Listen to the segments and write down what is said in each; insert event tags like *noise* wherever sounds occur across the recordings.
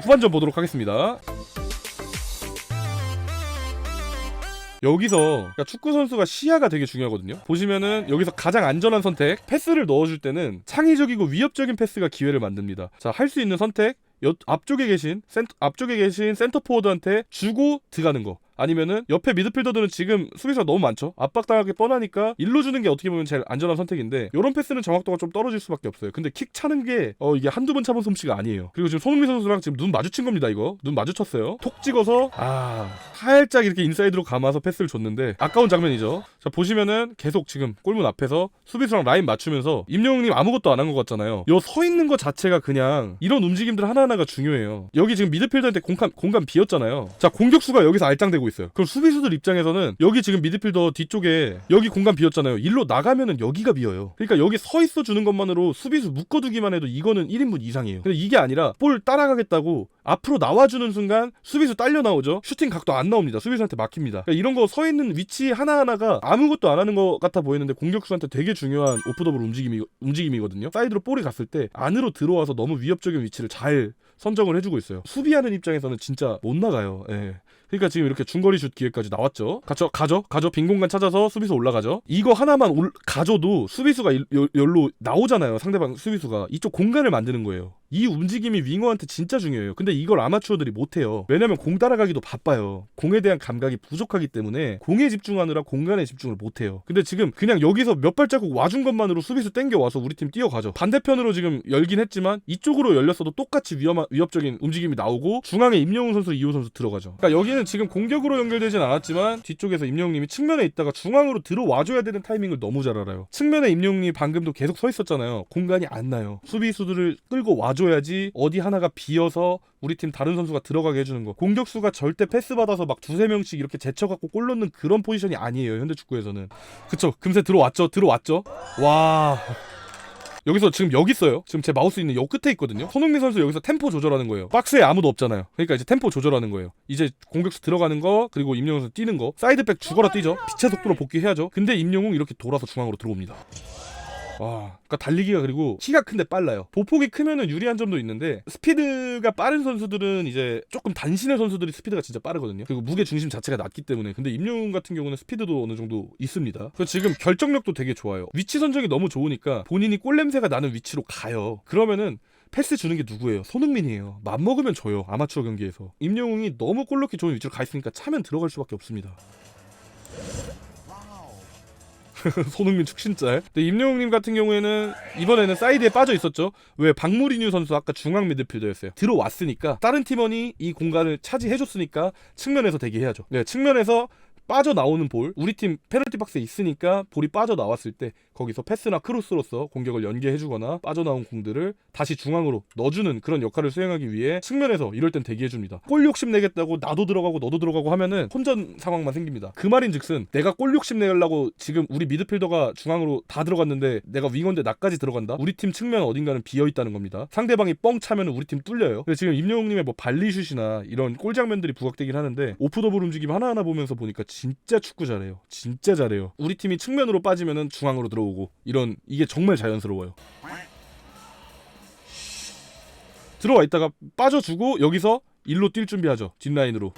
후반전 보도록 하겠습니다. 여기서 그러니까 축구 선수가 시야가 되게 중요하거든요. 보시면은 여기서 가장 안전한 선택, 패스를 넣어줄 때는 창의적이고 위협적인 패스가 기회를 만듭니다. 자, 할 수 있는 선택, 옆, 앞쪽에 계신 센 앞쪽에 계신 센터 포워드한테 주고 들어가는 거. 아니면은 옆에 미드필더들은 지금 수비수가 너무 많죠. 압박당하기 뻔하니까 일로 주는 게 어떻게 보면 제일 안전한 선택인데 이런 패스는 정확도가 좀 떨어질 수밖에 없어요. 근데 킥 차는 게 어, 이게 한두 번 차본 솜씨가 아니에요. 그리고 지금 손흥민 선수랑 지금 눈 마주친 겁니다. 이거 눈 마주쳤어요. 톡 찍어서 아 살짝 이렇게 인사이드로 감아서 패스를 줬는데 아까운 장면이죠. 자 보시면은 계속 지금 골문 앞에서 수비수랑 라인 맞추면서 임영웅님 아무것도 안 한 것 같잖아요. 요 서 있는 것 자체가 그냥 이런 움직임들 하나하나가 중요해요. 여기 지금 미드필더한테 공간 공간 비었잖아요. 자 공격수가 여기서 알짱대고 있어요. 그럼 수비수들 입장에서는 여기 지금 미드필더 뒤쪽에 여기 공간 비었잖아요. 일로 나가면은 여기가 비어요. 그러니까 여기 서 있어 주는 것만으로 수비수 묶어두기만 해도 이거는 1인분 이상이에요. 근데 이게 아니라 볼 따라가겠다고 앞으로 나와주는 순간 수비수 딸려 나오죠. 슈팅 각도 안 나옵니다. 수비수한테 막힙니다. 그러니까 이런 거 서 있는 위치 하나 하나가 아무것도 안 하는 것 같아 보이는데 공격수한테 되게 중요한 오프더블 움직임이 움직임이거든요. 사이드로 볼이 갔을 때 안으로 들어와서 너무 위협적인 위치를 잘 선정을 해주고 있어요. 수비하는 입장에서는 진짜 못 나가요. 예. 그러니까 지금 이렇게 중거리 슛 기회까지 나왔죠. 가죠, 가죠, 가죠. 빈 공간 찾아서 수비수 올라가죠. 이거 하나만 올, 가져도 수비수가 일, 여- 열로 나오잖아요. 상대방 수비수가 이쪽 공간을 만드는 거예요. 이 움직임이 윙어한테 진짜 중요해요. 근데 이걸 아마추어들이 못해요. 왜냐면 공 따라가기도 바빠요. 공에 대한 감각이 부족하기 때문에 공에 집중하느라 공간에 집중을 못해요. 근데 지금 그냥 여기서 몇 발자국 와준 것만으로 수비수 땡겨 와서 우리 팀 뛰어가죠. 반대편으로 지금 열긴 했지만 이쪽으로 열렸어도 똑같이 위험한 위협적인 움직임이 나오고 중앙에 임영웅 선수, 이호 선수 들어가죠. 그러니까 여기는 지금 공격으로 연결되진 않았지만 뒤쪽에서 임영웅님이 측면에 있다가 중앙으로 들어와줘야 되는 타이밍을 너무 잘 알아요. 측면에 임영웅이 방금도 계속 서 있었잖아요. 공간이 안 나요. 수비수들을 끌고 와줘야지 어디 하나가 비어서 우리 팀 다른 선수가 들어가게 해주는 거. 공격수가 절대 패스 받아서 막 두세 명씩 이렇게 제쳐갖고 골 넣는 그런 포지션이 아니에요. 현대 축구에서는. 그쵸. 금세 들어왔죠. 들어왔죠. 와. 여기서 지금 여기 있어요. 지금 제 마우스 있는 요 끝에 있거든요. 손흥민 선수 여기서 템포 조절하는 거예요. 박스에 아무도 없잖아요. 그러니까 이제 템포 조절하는 거예요. 이제 공격수 들어가는 거 그리고 임영웅 선수 뛰는 거 사이드백 죽어라 뛰죠. 빛의 속도로 복귀해야죠. 근데 임영웅 이렇게 돌아서 중앙으로 들어옵니다. 와, 그러니까 달리기가 그리고 키가 큰데 빨라요. 보폭이 크면은 유리한 점도 있는데 스피드가 빠른 선수들은 이제 조금 단신의 선수들이 스피드가 진짜 빠르거든요. 그리고 무게 중심 자체가 낮기 때문에 근데 임영웅 같은 경우는 스피드도 어느 정도 있습니다. 그래서 지금 결정력도 되게 좋아요. 위치 선정이 너무 좋으니까 본인이 골 냄새가 나는 위치로 가요. 그러면은 패스 주는 게 누구예요? 손흥민이에요. 맘 먹으면 줘요. 아마추어 경기에서. 임영웅이 너무 골 넣기 좋은 위치로 가 있으니까 차면 들어갈 수밖에 없습니다. *laughs* 손흥민 축신짤. 근데 임영웅님 같은 경우에는 이번에는 사이드에 빠져 있었죠. 왜 박무리뉴 선수 아까 중앙 미드필더였어요. 들어왔으니까 다른 팀원이 이 공간을 차지해줬으니까 측면에서 대기해야죠. 네, 측면에서 빠져 나오는 볼, 우리 팀 페널티 박스에 있으니까 볼이 빠져 나왔을 때 거기서 패스나 크로스로서 공격을 연계해주거나 빠져나온 공들을 다시 중앙으로 넣어주는 그런 역할을 수행하기 위해 측면에서 이럴 땐 대기해줍니다. 골 욕심 내겠다고 나도 들어가고 너도 들어가고 하면은 혼전 상황만 생깁니다. 그 말인즉슨 내가 골 욕심 내려고 지금 우리 미드필더가 중앙으로 다 들어갔는데 내가 윙어인데 나까지 들어간다. 우리 팀 측면 어딘가는 비어 있다는 겁니다. 상대방이 뻥 차면 우리 팀 뚫려요. 근데 지금 임영웅님의 뭐 발리슛이나 이런 골 장면들이 부각되긴 하는데 오프더블 움직임 하나하나 보면서 보니까 진짜 축구 잘해요. 진짜 잘해요. 우리 팀이 측면으로 빠지면은 중앙으로 들어오고 이런 이게 정말 자연스러워요. 들어와 있다가 빠져주고 여기서 일로 뛸 준비하죠. 뒷라인으로.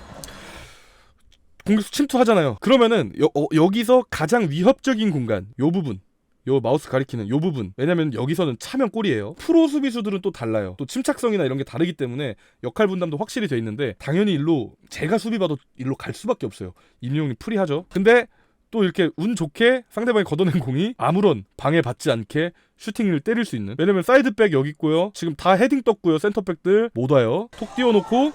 공격수 침투하잖아요. 그러면은 여, 어, 여기서 가장 위협적인 공간 요 부분 요 마우스 가리키는 요 부분. 왜냐면 여기서는 차면 골이에요. 프로 수비수들은 또 달라요. 또 침착성이나 이런 게 다르기 때문에 역할 분담도 확실히 돼 있는데 당연히 일로 제가 수비 봐도 일로 갈 수밖에 없어요. 임용이 프리하죠. 근데 또 이렇게 운 좋게 상대방이 걷어낸 공이 아무런 방해받지 않게 슈팅을 때릴 수 있는. 왜냐면 사이드백 여기 있고요. 지금 다 헤딩 떴고요. 센터백들 못 와요. 톡 띄워놓고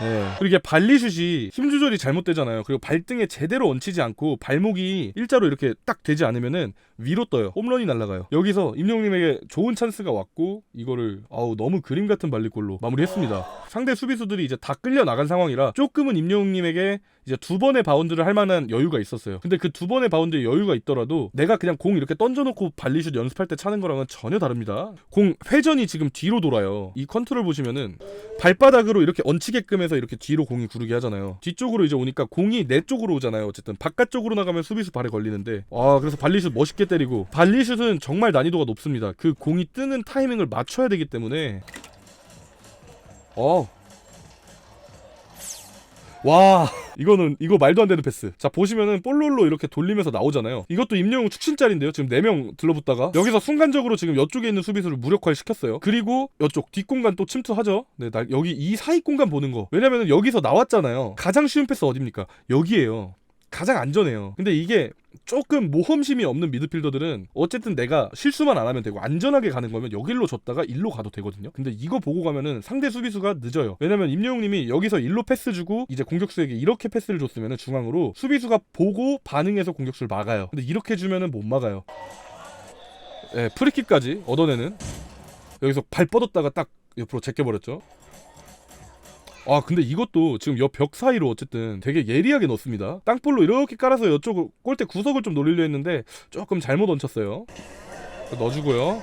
네. 그리고 이게 발리슛이 힘 조절이 잘못되잖아요. 그리고 발등에 제대로 얹히지 않고 발목이 일자로 이렇게 딱 되지 않으면은 위로 떠요. 홈런이 날아가요. 여기서 임영님에게 좋은 찬스가 왔고 이거를 아우 너무 그림 같은 발리골로 마무리했습니다. 상대 수비수들이 이제 다 끌려 나간 상황이라 조금은 임영님에게 이제 두 번의 바운드를 할 만한 여유가 있었어요. 근데 그 두 번의 바운드에 여유가 있더라도 내가 그냥 공 이렇게 던져놓고 발리슛 연습할 때 차는 거랑은 전혀 다릅니다. 공 회전이 지금 뒤로 돌아요. 이 컨트롤 보시면은 발바닥으로 이렇게 얹히게끔 해서 이렇게 뒤로 공이 구르게 하잖아요. 뒤쪽으로 이제 오니까 공이 내 쪽으로 오잖아요. 어쨌든 바깥쪽으로 나가면 수비수 발에 걸리는데 아 그래서 발리슛 멋있게 때리고 발리슛은 정말 난이도가 높습니다. 그 공이 뜨는 타이밍을 맞춰야 되기 때문에 어. 와 이거는 이거 말도 안 되는 패스. 자 보시면은 볼롤로 이렇게 돌리면서 나오잖아요. 이것도 임영웅 축신짤인데요 지금 4명 들러붙다가. 여기서 순간적으로 지금 이쪽에 있는 수비수를 무력화를 시켰어요. 그리고 이쪽 뒷공간 또 침투하죠. 네, 나, 여기 이 사이 공간 보는 거. 왜냐면은 여기서 나왔잖아요. 가장 쉬운 패스 어딥니까? 여기에요 가장 안전해요 근데 이게 조금 모험심이 없는 미드필더들은 어쨌든 내가 실수만 안 하면 되고 안전하게 가는 거면 여길로 줬다가 일로 가도 되거든요. 근데 이거 보고 가면은 상대 수비수가 늦어요. 왜냐면 임영웅님이 여기서 일로 패스 주고 이제 공격수에게 이렇게 패스를 줬으면은 중앙으로 수비수가 보고 반응해서 공격수를 막아요. 근데 이렇게 주면은 못 막아요. 예, 프리킥까지 얻어내는 여기서 발 뻗었다가 딱 옆으로 제껴버렸죠. 아 근데 이것도 지금 옆 벽 사이로 어쨌든 되게 예리하게 넣습니다. 땅볼로 이렇게 깔아서 이쪽 골대 구석을 좀 노리려 했는데 조금 잘못 얹혔어요. 넣어주고요.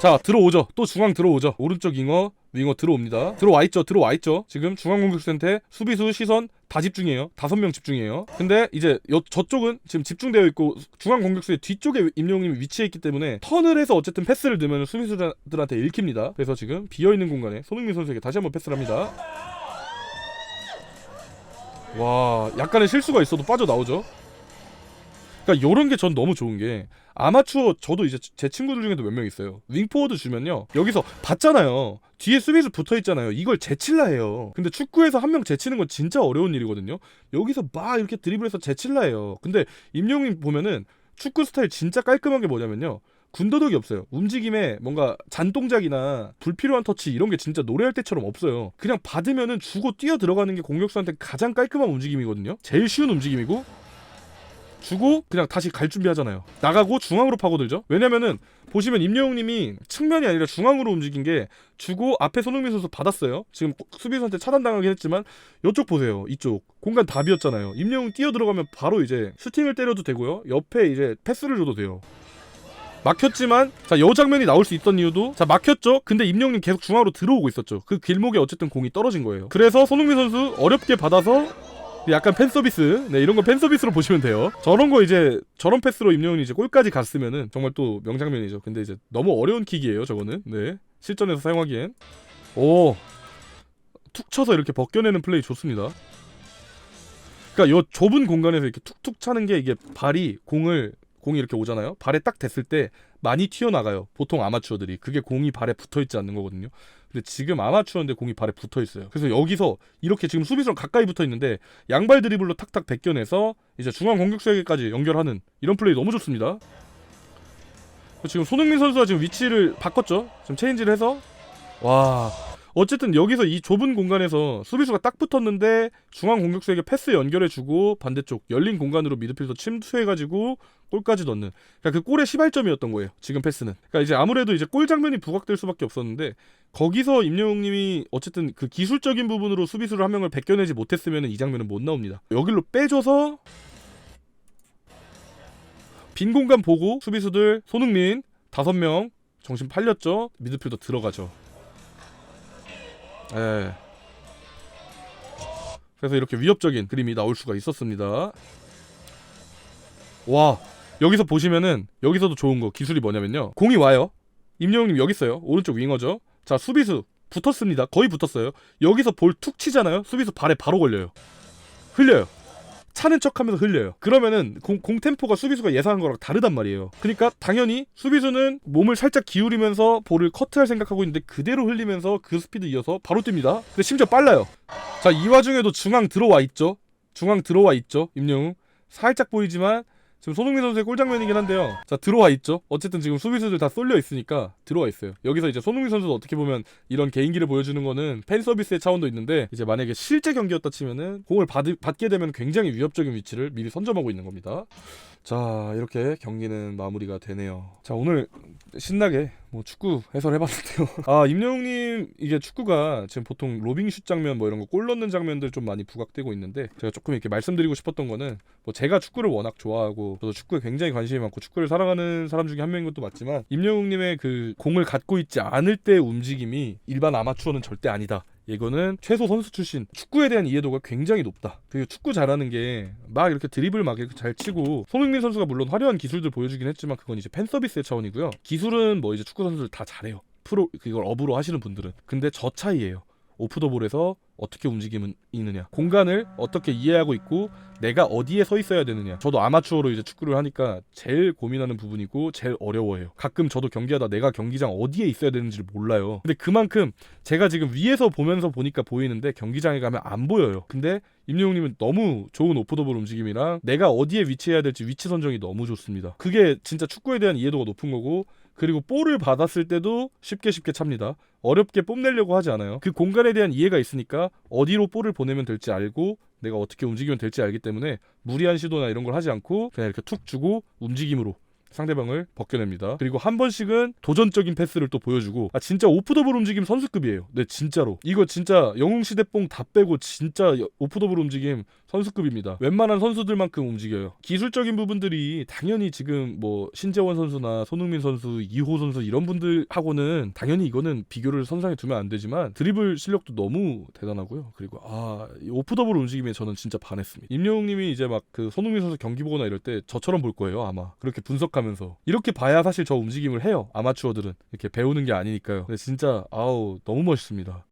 자 들어오죠. 또 중앙 들어오죠. 오른쪽 윙어 윙어 들어옵니다. 들어와 있죠. 들어와 있죠. 지금 중앙 공격수한테 수비수 시선 다 집중해요. 다섯 명 집중해요. 근데 이제 여, 저쪽은 지금 집중되어 있고 중앙 공격수의 뒤쪽에 임영웅님이 위치해 있기 때문에 턴을 해서 어쨌든 패스를 넣으면 수비수들한테 읽힙니다. 그래서 지금 비어있는 공간에 손흥민 선수에게 다시 한번 패스를 합니다 와 약간의 실수가 있어도 빠져나오죠? 그러니까 요런 게 전 너무 좋은 게 아마추어 저도 이제 제 친구들 중에도 몇 명 있어요. 윙포워드 주면요. 여기서 봤잖아요. 뒤에 수비수 붙어 있잖아요. 이걸 제칠라 해요. 근데 축구에서 한 명 제치는 건 진짜 어려운 일이거든요. 여기서 막 이렇게 드리블해서 제칠라 해요. 근데 임영웅 보면은 축구 스타일 진짜 깔끔한 게 뭐냐면요 군더더기 없어요. 움직임에 뭔가 잔동작이나 불필요한 터치 이런 게 진짜 노래할 때처럼 없어요. 그냥 받으면은 주고 뛰어 들어가는 게 공격수한테 가장 깔끔한 움직임이거든요. 제일 쉬운 움직임이고 주고 그냥 다시 갈 준비하잖아요. 나가고 중앙으로 파고들죠. 왜냐면은 보시면 임영웅님이 측면이 아니라 중앙으로 움직인 게 주고 앞에 손흥민 선수 받았어요. 지금 수비수한테 차단당하긴 했지만 이쪽 보세요. 이쪽 공간 다 비었잖아요. 임영웅 뛰어 들어가면 바로 이제 슈팅을 때려도 되고요. 옆에 이제 패스를 줘도 돼요. 막혔지만 자 요 장면이 나올 수 있던 이유도 자 막혔죠? 근데 임영웅님 계속 중앙으로 들어오고 있었죠. 그 길목에 어쨌든 공이 떨어진 거예요. 그래서 손흥민 선수 어렵게 받아서 약간 팬 서비스 네 이런 거 팬 서비스로 보시면 돼요. 저런 거 이제 저런 패스로 임영웅이 이제 골까지 갔으면은 정말 또 명장면이죠. 근데 이제 너무 어려운 킥이에요 저거는. 네. 실전에서 사용하기엔. 오 툭 쳐서 이렇게 벗겨내는 플레이 좋습니다. 그러니까 요 좁은 공간에서 이렇게 툭툭 차는 게 이게 발이 공을 공이 이렇게 오잖아요. 발에 딱 댔을 때 많이 튀어나가요. 보통 아마추어들이. 그게 공이 발에 붙어 있지 않는 거거든요. 근데 지금 아마추어인데 공이 발에 붙어 있어요. 그래서 여기서 이렇게 지금 수비수랑 가까이 붙어 있는데 양발 드리블로 탁탁 벗겨내서 이제 중앙 공격수에게까지 연결하는 이런 플레이 너무 좋습니다. 지금 손흥민 선수가 지금 위치를 바꿨죠. 지금 체인지를 해서 와 어쨌든 여기서 이 좁은 공간에서 수비수가 딱 붙었는데 중앙 공격수에게 패스 연결해주고 반대쪽 열린 공간으로 미드필더 침투해가지고 골까지 넣는. 그러니까 그 골의 시발점이었던 거예요 지금 패스는. 그러니까 이제 아무래도 이제 골 장면이 부각될 수밖에 없었는데 거기서 임영웅님이 어쨌든 그 기술적인 부분으로 수비수를 한 명을 벗겨내지 못했으면 이 장면은 못 나옵니다. 여기로 빼줘서 빈 공간 보고 수비수들 손흥민 다섯 명 정신 팔렸죠? 미드필더 들어가죠 예. 그래서 이렇게 위협적인 그림이 나올 수가 있었습니다. 와 여기서 보시면은 여기서도 좋은 거 기술이 뭐냐면요. 공이 와요. 임영웅님 여기 있어요. 오른쪽 윙어죠. 자 수비수 붙었습니다. 거의 붙었어요. 여기서 볼 툭 치잖아요. 수비수 발에 바로 걸려요. 흘려요. 차는 척하면서 흘려요. 그러면은 공, 공 템포가 수비수가 예상한 거랑 다르단 말이에요. 그러니까 당연히 수비수는 몸을 살짝 기울이면서 볼을 커트할 생각하고 있는데 그대로 흘리면서 그 스피드 이어서 바로 뜁니다. 근데 심지어 빨라요. 자, 이 와중에도 중앙 들어와 있죠. 중앙 들어와 있죠. 임영웅. 살짝 보이지만 지금 손흥민 선수의 골 장면이긴 한데요. 자 들어와 있죠. 어쨌든 지금 수비수들 다 쏠려 있으니까 들어와 있어요. 여기서 이제 손흥민 선수도 어떻게 보면 이런 개인기를 보여주는 거는 팬 서비스의 차원도 있는데 이제 만약에 실제 경기였다 치면은 공을 받, 받게 되면 굉장히 위협적인 위치를 미리 선점하고 있는 겁니다. 자 이렇게 경기는 마무리가 되네요. 자 오늘 신나게 뭐 축구 해설해봤는데요. *laughs* 아 임영웅님 이게 축구가 지금 보통 로빙 슛 장면 뭐 이런 거 골 넣는 장면들 좀 많이 부각되고 있는데 제가 조금 이렇게 말씀드리고 싶었던 거는 뭐 제가 축구를 워낙 좋아하고 저도 축구에 굉장히 관심이 많고 축구를 사랑하는 사람 중에 한 명인 것도 맞지만 임영웅님의 그 공을 갖고 있지 않을 때 움직임이 일반 아마추어는 절대 아니다. 이거는 최소 선수 출신 축구에 대한 이해도가 굉장히 높다. 그리고 축구 잘하는 게 막 이렇게 드리블 막 이렇게 잘 치고 손흥민 선수가 물론 화려한 기술들 보여주긴 했지만 그건 이제 팬 서비스의 차원이고요. 기술은 뭐 이제 축구 선수들 다 잘해요. 프로 그걸 업으로 하시는 분들은 근데 저 차이예요. 오프더볼에서 어떻게 움직이느냐. 공간을 어떻게 이해하고 있고 내가 어디에 서 있어야 되느냐. 저도 아마추어로 이제 축구를 하니까 제일 고민하는 부분이고 제일 어려워해요. 가끔 저도 경기하다 내가 경기장 어디에 있어야 되는지를 몰라요. 근데 그만큼 제가 지금 위에서 보면서 보니까 보이는데 경기장에 가면 안 보여요. 근데 임영웅님은 너무 좋은 오프더볼 움직임이랑 내가 어디에 위치해야 될지 위치 선정이 너무 좋습니다. 그게 진짜 축구에 대한 이해도가 높은 거고 그리고 볼을 받았을 때도 쉽게 쉽게 찹니다. 어렵게 뽐내려고 하지 않아요. 그 공간에 대한 이해가 있으니까 어디로 볼을 보내면 될지 알고 내가 어떻게 움직이면 될지 알기 때문에 무리한 시도나 이런 걸 하지 않고 그냥 이렇게 툭 주고 움직임으로 상대방을 벗겨냅니다. 그리고 한 번씩은 도전적인 패스를 또 보여주고 아 진짜 오프더블 움직임 선수급이에요. 네 진짜로 이거 진짜 영웅 시대뽕 다 빼고 진짜 여- 오프더블 움직임 선수급입니다. 웬만한 선수들만큼 움직여요. 기술적인 부분들이 당연히 지금 뭐 신재원 선수나 손흥민 선수, 이호 선수 이런 분들하고는 당연히 이거는 비교를 선상에 두면 안 되지만 드리블 실력도 너무 대단하고요. 그리고 아이 오프더블 움직임에 저는 진짜 반했습니다. 임영웅님이 이제 막 그 손흥민 선수 경기 보거나 이럴 때 저처럼 볼 거예요 아마 그렇게 분석하면서 이렇게 봐야 사실 저 움직임을 해요 아마추어들은 이렇게 배우는 게 아니니까요. 근데 진짜 아우 너무 멋있습니다.